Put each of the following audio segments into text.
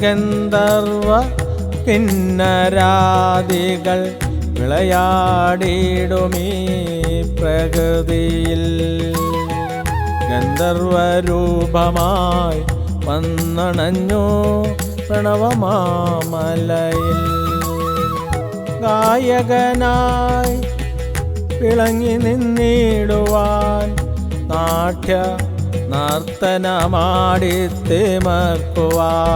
ഗന്ധർവ കിന്നരാദികൾ വിളയാടിയിടുമീ പ്രകൃതിയിൽ. ഗന്ധർവരൂപമായി വന്നണഞ്ഞു പ്രണവമാമലയിൽ. ഗായകനായി വിളങ്ങി നിന്നിടുവാൻ നാട്യ നർത്തനമാടി തിമർക്കുവാൻ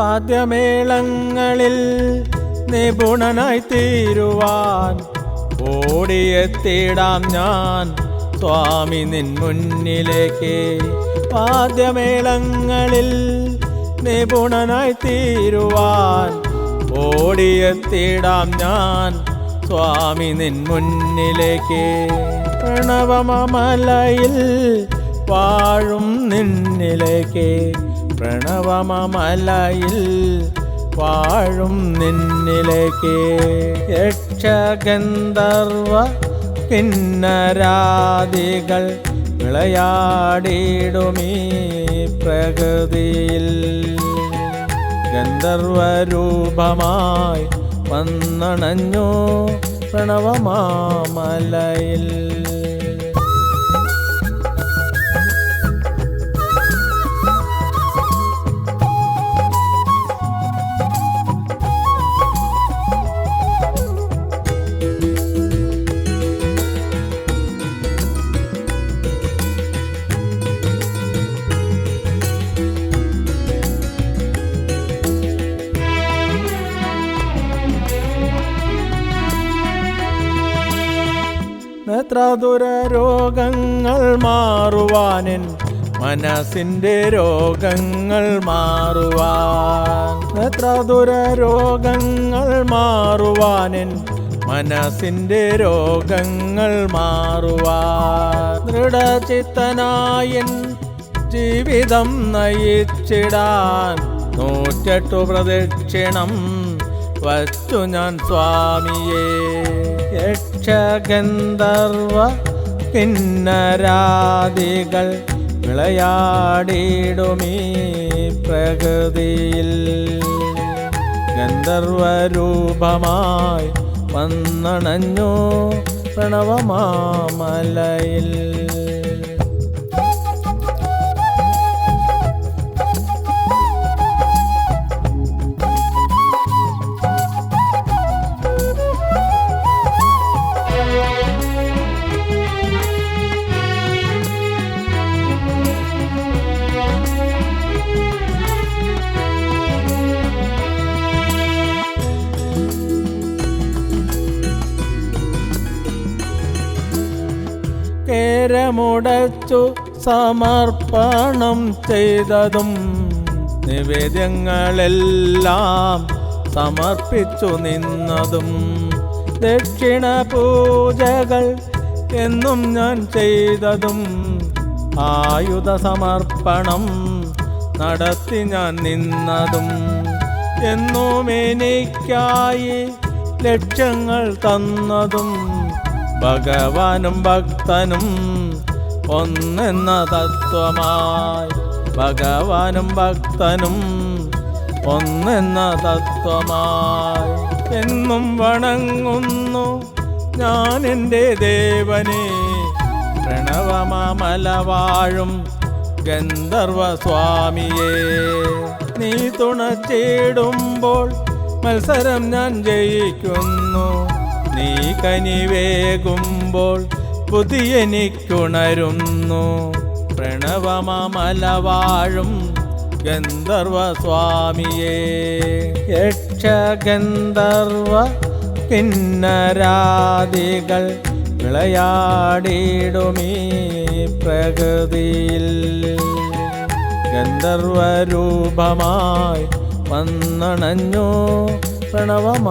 വാദ്യമേളങ്ങളിൽ നിപുണനായി തീരുവാൻ ഓടിയെത്തിടാം ഞാൻ. സ്വാമി നിൻ മുന്നിലേക്ക് വാദ്യമേളങ്ങളിൽ നിപുണനായി തീരുവാൻ ഓടിയെത്തിടാം ഞാൻ. സ്വാമി നിൻ മുന്നിലേക്ക് പ്രണവമലയിൽ വാഴും നിന്നിലേക്ക് പ്രണവമലയിൽ വാഴും നിന്നിലേക്ക് യക്ഷഗന്ധർവ കിന്നരാദികൾ വിളയാടിയിടുമീ പ്രകൃതിയിൽ. ഗന്ധർവരൂപമായി വന്നണഞ്ഞു പ്രണവമാമലയിൽ. നേത്രാതുര രോഗങ്ങൾ മാറുവാനിൻ മനസ്സിന്റെ രോഗങ്ങൾ മാറുവാൻ. നേത്രാതുര രോഗങ്ങൾ മാറുവാനിൻ മനസ്സിന്റെ രോഗങ്ങൾ മാറുവാൻ. ദൃഢചിത്തനായൻ ജീവിതം നയിച്ചിടാൻ നൂറ്റെട്ടു പ്രദക്ഷിണം വച്ചു ഞാൻ സ്വാമിയെ. യക്ഷഗന്ധർവ കിന്നരാദികൾ വിളയാടിയിടുമീ പ്രകൃതിയിൽ. ഗന്ധർവരൂപമായി വന്നണഞ്ഞു പ്രണവമാമലയിൽ. കേരമുടച്ചു സമർപ്പണം ചെയ്തതും നിവേദ്യങ്ങളെല്ലാം സമർപ്പിച്ചു നിന്നതും ദക്ഷിണ പൂജകൾ എന്നും ഞാൻ ചെയ്തതും ആയുധ സമർപ്പണം നടത്തി ഞാൻ നിന്നതും എന്നും എനിക്കായി ലക്ഷ്യങ്ങൾ തന്നതും ഭഗവാനും ഭക്തനും ഒന്നെന്ന തത്വമായി. ഭഗവാനും ഭക്തനും ഒന്നെന്ന തത്വമായി. എന്നും വണങ്ങുന്നു ഞാൻ എന്റെ ദേവനെ. പ്രണവമാമലവാഴും ഗന്ധർവസ്വാമിയെ. ഗന്ധർവ സ്വാമിയെ നീ തുണച്ചിടുമ്പോൾ മത്സരം ഞാൻ ജയിക്കുന്നു. നീ കനിവേകുമ്പോൾ വേകുമ്പോൾ എനിക്കുണരുന്നു പ്രണവമലവാഴും ഗന്ധർവ സ്വാമിയെ യക്ഷഗന്ധർവ കിന്നരാദികൾ വിളയാടിയിടുമീ പ്രകൃതിയിൽ. ഗന്ധർവരൂപമായി വന്നണഞ്ഞു. പ്രണവമാമലയിൽ.